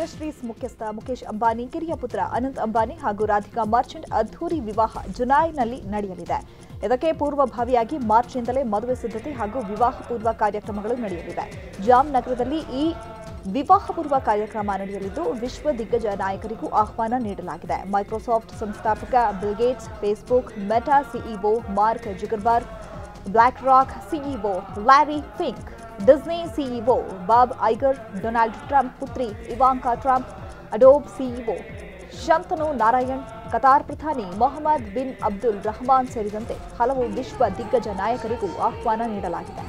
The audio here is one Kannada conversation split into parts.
ಇಂಡಸ್ಟ್ರೀಸ್ ಮುಖ್ಯಸ್ಥ ಮುಖೇಶ್ ಅಂಬಾನಿ, ಕಿರಿಯ ಪುತ್ರ ಅನಂತ್ ಅಂಬಾನಿ ಹಾಗೂ ರಾಧಿಕಾ ಮರ್ಚೆಂಟ್ ಅದ್ಧೂರಿ ವಿವಾಹ ಜುಲೈನಲ್ಲಿ ನಡೆಯಲಿದೆ. ಇದಕ್ಕೆ ಪೂರ್ವಭಾವಿಯಾಗಿ ಮಾರ್ಚ್ನಿಂದಲೇ ಮದುವೆ ಸಿದ್ಧತೆ ಹಾಗೂ ವಿವಾಹ ಪೂರ್ವ ಕಾರ್ಯಕ್ರಮಗಳು ನಡೆಯಲಿವೆ. ಜಾಮ್ನಗರದಲ್ಲಿ ಈ ವಿವಾಹ ಪೂರ್ವ ಕಾರ್ಯಕ್ರಮ ನಡೆಯಲಿದ್ದು, ವಿಶ್ವ ದಿಗ್ಗಜ ನಾಯಕರಿಗೂ ಆಹ್ವಾನ ನೀಡಲಾಗಿದೆ. ಮೈಕ್ರೋಸಾಫ್ಟ್ ಸಂಸ್ಥಾಪಕ Bill Gates Facebook, Meta CEO Mark Zuckerberg BlackRock CEO Larry Fink Disney CEO Bob Iger Donald Trump ಪುತ್ರಿ Ivanka Trump Adobe CEO Shantanu Narayan Qatar ಪ್ರಧಾನಿ ಮೊಹಮ್ಮದ್ ಬಿನ್ ಅಬ್ದುಲ್ ರಹಮಾನ್ ಸೇರಿದಂತೆ ಹಲವು ವಿಶ್ವ ದಿಗ್ಗಜ ನಾಯಕರಿಗೂ ಆಹ್ವಾನ ನೀಡಲಾಗಿದೆ.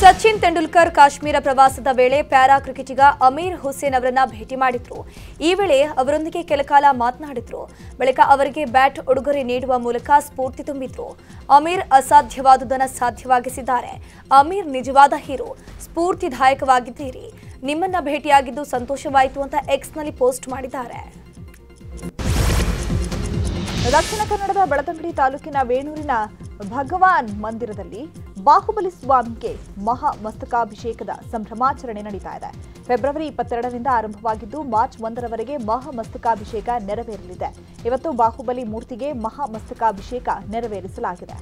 ಸಚಿನ್ ತೆಂಡೂಲ್ಕರ್ ಕಾಶ್ಮೀರ ಪ್ರವಾಸದ ವೇಳೆ ಪ್ಯಾರಾ ಕ್ರಿಕೆಟಿಗ ಅಮೀರ್ ಹುಸೇನ್ ಅವರನ್ನ ಭೇಟಿ ಮಾಡಿದ್ರು. ಈ ವೇಳೆ ಅವರೊಂದಿಗೆ ಕೆಲಕಾಲ ಮಾತನಾಡಿದ್ರು. ಬಳಿಕ ಅವರಿಗೆ ಬ್ಯಾಟ್ ಉಡುಗೊರೆ ನೀಡುವ ಮೂಲಕ ಸ್ಫೂರ್ತಿ ತುಂಬಿದ್ರು. ಅಮೀರ್ ಅಸಾಧ್ಯವಾದುದನ್ನು ಸಾಧ್ಯವಾಗಿಸಿದ್ದಾರೆ. ಅಮೀರ್ ನಿಜವಾದ ಹೀರೋ. ಸ್ಫೂರ್ತಿದಾಯಕವಾಗಿದ್ದೀರಿ. ನಿಮ್ಮನ್ನ ಭೇಟಿಯಾಗಿದ್ದು ಸಂತೋಷವಾಯಿತು ಅಂತ ಎಕ್ಸ್ನಲ್ಲಿ ಪೋಸ್ಟ್ ಮಾಡಿದ್ದಾರೆ. ದಕ್ಷಿಣ ಕನ್ನಡದ ಬೆಳತಂಗಡಿ ತಾಲೂಕಿನ ವೇಣೂರಿನ ಭಗವಾನ್ ಮಂದಿರದಲ್ಲಿ ಬಾಹುಬಲಿ ಸ್ವಾಮಿಗೆ ಮಹಾ ಮಸ್ತಕಾಭಿಷೇಕದ ಸಂಭ್ರಮಾಚರಣೆ ನಡೀತಾ ಇದೆ. ಫೆಬ್ರವರಿ ಇಪ್ಪತ್ತೆರಡರಿಂದ ಆರಂಭವಾಗಿದ್ದು ಮಾರ್ಚ್ ಒಂದರವರೆಗೆ ಮಹಾ ಮಸ್ತಕಾಭಿಷೇಕ ನೆರವೇರಲಿದೆ. ಇವತ್ತು ಬಾಹುಬಲಿ ಮೂರ್ತಿಗೆ ಮಹಾ ಮಸ್ತಕಾಭಿಷೇಕ ನೆರವೇರಿಸಲಾಗಿದೆ.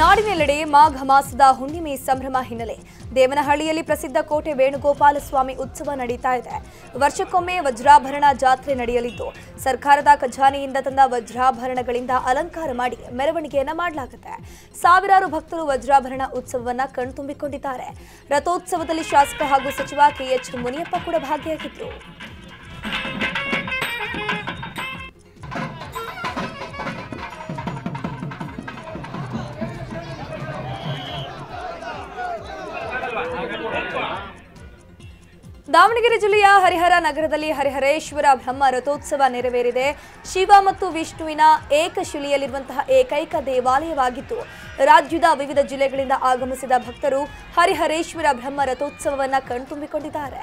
ನಾಡಿನೆಲ್ಲೆಡೆ ಮಾಘ ಮಾಸದ ಹುಣ್ಣಿಮೆ ಸಂಭ್ರಮ ಹಿನ್ನೆಲೆ ದೇವನಹಳ್ಳಿಯಲ್ಲಿ ಪ್ರಸಿದ್ಧ ಕೋಟೆ ವೇಣುಗೋಪಾಲ ಸ್ವಾಮಿ ಉತ್ಸವ ನಡೀತಾ ಇದೆ. ವರ್ಷಕ್ಕೊಮ್ಮೆ ವಜ್ರಾಭರಣ ಜಾತ್ರೆ ನಡೆಯಲಿದ್ದು, ಸರ್ಕಾರದ ಖಜಾನೆಯಿಂದ ತಂದ ವಜ್ರಾಭರಣಗಳಿಂದ ಅಲಂಕಾರ ಮಾಡಿ ಮೆರವಣಿಗೆಯನ್ನ ಮಾಡಲಾಗುತ್ತೆ. ಸಾವಿರಾರು ಭಕ್ತರು ವಜ್ರಾಭರಣ ಉತ್ಸವವನ್ನ ಕಣ್ತುಂಬಿಕೊಂಡಿದ್ದಾರೆ. ರಥೋತ್ಸವದಲ್ಲಿ ಶಾಸಕ ಹಾಗೂ ಸಚಿವ ಕೆಎಚ್ ಮುನಿಯಪ್ಪ ಕೂಡ ಭಾಗಿಯಾಗಿದ್ರು ದಾವಣಗೆರೆ ಜಿಲ್ಲೆಯ ಹರಿಹರ ನಗರದಲ್ಲಿ ಹರಿಹರೇಶ್ವರ ಬ್ರಹ್ಮ ರಥೋತ್ಸವ ನೆರವೇರಿದೆ. ಶಿವ ಮತ್ತು ವಿಷ್ಣುವಿನ ಏಕಶಿಲೆಯಲ್ಲಿರುವಂತಹ ಏಕೈಕ ದೇವಾಲಯವಾಗಿತ್ತು ರಾಜ್ಯದ ವಿವಿಧ ಜಿಲ್ಲೆಗಳಿಂದ ಆಗಮಿಸಿದ ಭಕ್ತರು ಹರಿಹರೇಶ್ವರ ಬ್ರಹ್ಮ ರಥೋತ್ಸವವನ್ನು ಕಣ್ತುಂಬಿಕೊಂಡಿದ್ದಾರೆ.